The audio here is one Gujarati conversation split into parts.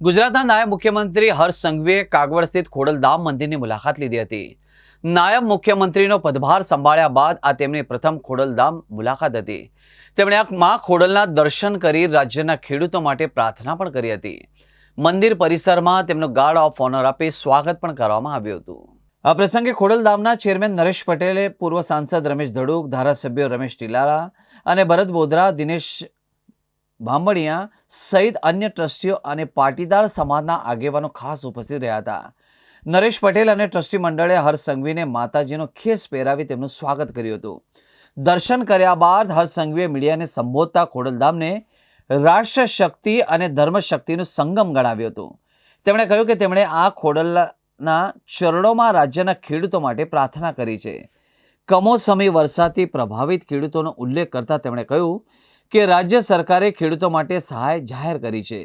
ગુજરાતના નાયબ મુખ્યમંત્રી હર્ષ સંઘવીએ કાગવડ સ્થિત ખોડલધામ મંદિરની મુલાકાત લીધી હતી. નાયબ મુખ્યમંત્રીનો પદભાર સંભાળ્યા બાદ આ તેમની પ્રથમ ખોડલધામ મુલાકાત હતી. તેમણે આ મા ખોડલના દર્શન કરી રાજ્યના ખેડૂતો માટે પ્રાર્થના પણ કરી હતી. મંદિર પરિસરમાં તેમનું ગાર્ડ ઓફ ઓનર આપી સ્વાગત પણ કરવામાં આવ્યું હતું. આ પ્રસંગે ખોડલધામના ચેરમેન નરેશ પટેલે પૂર્વ સાંસદ રમેશ ધડુક, ધારાસભ્યો રમેશ ટીલારા અને ભરત બોધરા, દિનેશ ભાંભણિયા સહિત અન્ય ટ્રસ્ટીઓ અને પાટીદાર સમાજના આગેવાનો ખાસ ઉપસ્થિત રહ્યા હતા. નરેશ પટેલ અને ટ્રસ્ટી મંડળે હર્ષ માતાજીનો ખેસ પહેરાવી તેમનું સ્વાગત કર્યું હતું. દર્શન કર્યા બાદ હર્ષ મીડિયાને સંબોધતા ખોડલધામને રાષ્ટ્ર શક્તિ અને ધર્મ શક્તિનું સંગમ ગણાવ્યું હતું. તેમણે કહ્યું કે તેમણે આ ખોડલના ચરણોમાં રાજ્યના ખેડૂતો માટે પ્રાર્થના કરી છે. કમોસમી વરસાદથી પ્રભાવિત ખેડૂતોનો ઉલ્લેખ કરતા તેમણે કહ્યું કે રાજ્ય સરકારે ખેડૂતો માટે સહાય જાહેર કરી છે.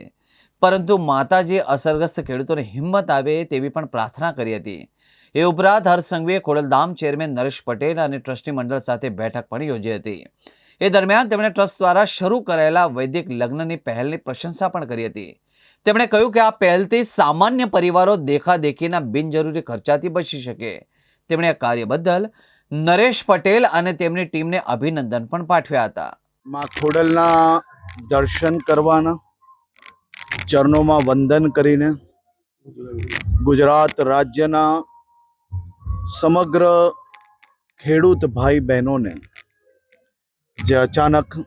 પરંતુ માતાજીએ અસરગ્રસ્ત ખેડૂતોને હિંમત આવે તેવી પણ પ્રાર્થના કરી હતી. એ ઉપરાંત હર્ષ સંઘવીએ ખોડલધામ ચેરમેન નરેશ પટેલ અને ટ્રસ્ટી મંડળ સાથે બેઠક પણ યોજી હતી. એ દરમિયાન તેમણે ટ્રસ્ટ દ્વારા શરૂ કરાયેલા વૈદિક લગ્નની પહેલની પ્રશંસા પણ કરી હતી. તેમણે કહ્યું કે આ પહેલથી સામાન્ય પરિવારો દેખાદેખીના બિનજરૂરી ખર્ચાથી બચી શકે. તેમણે આ કાર્ય બદલ નરેશ પટેલ અને તેમની ટીમને અભિનંદન પણ પાઠવ્યા હતા. માં ખોડલના દર્શન કરવાના, ચરણોમાં વંદન કરીને ગુજરાત રાજ્યના સમગ્ર ખેડૂત ભાઈ બહેનોને, જે અચાનક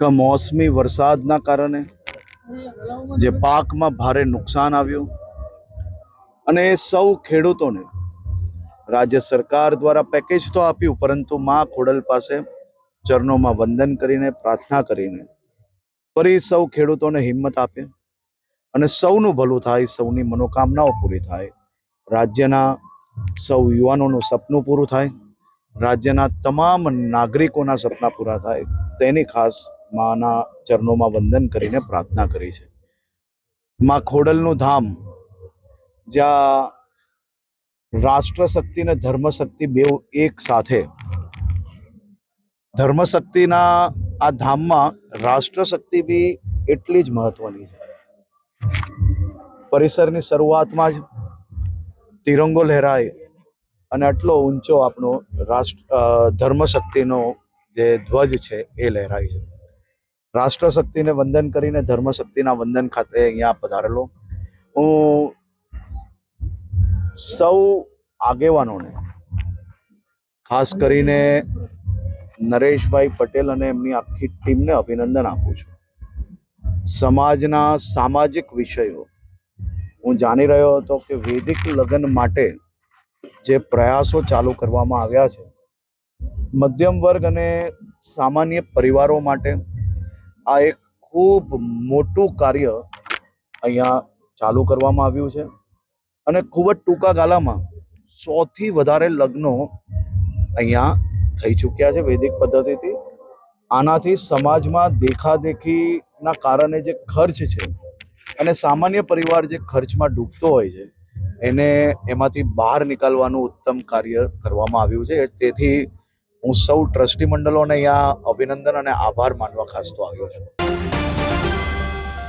કમોસમી વરસાદના કારણે જે પાકમાં ભારે નુકસાન આવ્યું અને સૌ ખેડૂતોને રાજ્ય સરકાર દ્વારા પેકેજ તો આપ્યું, પરંતુ મા ખોડલ પાસે ચરણોમાં વંદન કરીને, પ્રાર્થના કરીને ફરી સૌ ખેડૂતોને હિંમત આપે અને સૌનું ભલું થાય, સૌની મનોકામનાઓ પૂરી થાય. રાજ્યના સૌ યુવાનોનું સપનું પૂરું થાય. રાજ્યના તમામ નાગરિકોના સપના પૂરા થાય. તેની ખાસ માના ચરણોમાં વંદન કરીને પ્રાર્થના કરી છે. માં ખોડલનું ધામ, જ્યાં રાષ્ટ્ર શક્તિ અને ધર્મ શક્તિ બેઉ એક સાથે ધર્મ શક્તિના આ ધામમાં રાષ્ટ્ર શક્તિ બી એટલી જ મહત્વની છે. પરિસરની શરૂઆતમાં જ તિરંગો લહેરાય અને આટલો ઊંચો આપણો રાષ્ટ્ર ધર્મશક્તિનો ધર્મ શક્તિનો જે ધ્વજ છે એ લહેરાય છે. રાષ્ટ્ર શક્તિને વંદન કરીને ધર્મ શક્તિના વંદન ખાતે અહીંયા પધારેલો. હું સૌ આગેવાનોને, ખાસ કરીને નરેશભાઈ પટેલ અને એમની આખી ટીમને અભિનંદન આપું છું. સમાજના સામાજિક વિષયો, હું જાણી રહ્યો હતો કે વૈદિક લગ્ન માટે જે પ્રયાસો ચાલુ કરવામાં આવ્યા છે, મધ્યમ વર્ગ અને સામાન્ય પરિવારો માટે આ એક ખૂબ મોટું કાર્ય અહીંયા ચાલુ કરવામાં આવ્યું છે અને ખૂબ જ ટૂંકા ગાળામાં સોથી વધારે લગ્નો અહીંયા થઈ ચૂક્યા છે વૈદિક પદ્ધતિથી. આનાથી સમાજમાં દેખાદેખીના કારણે જે ખર્ચ છે અને સામાન્ય પરિવાર જે ખર્ચમાં ડૂબતો હોય છે, એને એમાંથી બહાર નીકળવાનું ઉત્તમ કાર્ય કરવામાં આવ્યું છે. તેથી હું સૌ ટ્રસ્ટી મંડળોને અહીંયા અભિનંદન અને આભાર માનવા ખાસ તો આવ્યો છું.